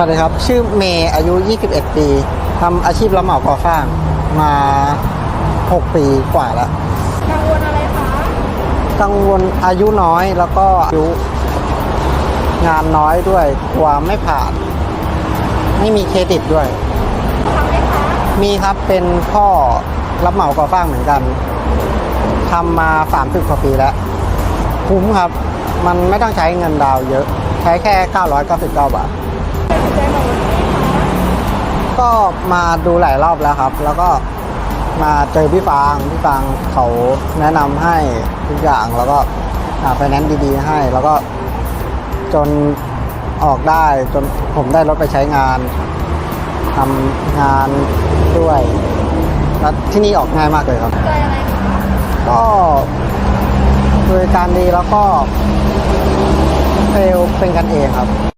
สวัสดีครับ ชื่อเมย์อายุ 21 ปีทำอาชีพรับเหมาก่อสร้างมา 6 ปีกว่าแล้ว กังวลอะไรคะกังวลอายุน้อยแล้วก็อายุงานน้อยด้วยกลัวไม่ผ่าน ไม่มีเครดิตด้วย ทำไหมคะมีครับเป็นพ่อรับเหมาก่อสร้างเหมือนกันทำมา30กว่าปีแล้ว คุ้มครับ มันไม่ต้องใช้เงินดาวน์เยอะ ใช้แค่ 999 บาท ก็มาดูหลายรอบแล้วครับ แล้วก็มาเจอพี่ฟาง พี่ฟางเขาแนะนำให้ทุกอย่าง แล้วก็ไฟแนนซ์ดีๆให้ แล้วก็จนออกได้ จนผมได้รถไปใช้งานทำงานด้วย แล้วที่นี่ออกง่ายมากเลยครับใจอะไรคะก็บริการดีแล้วก็เซลล์เป็นกันเองครับ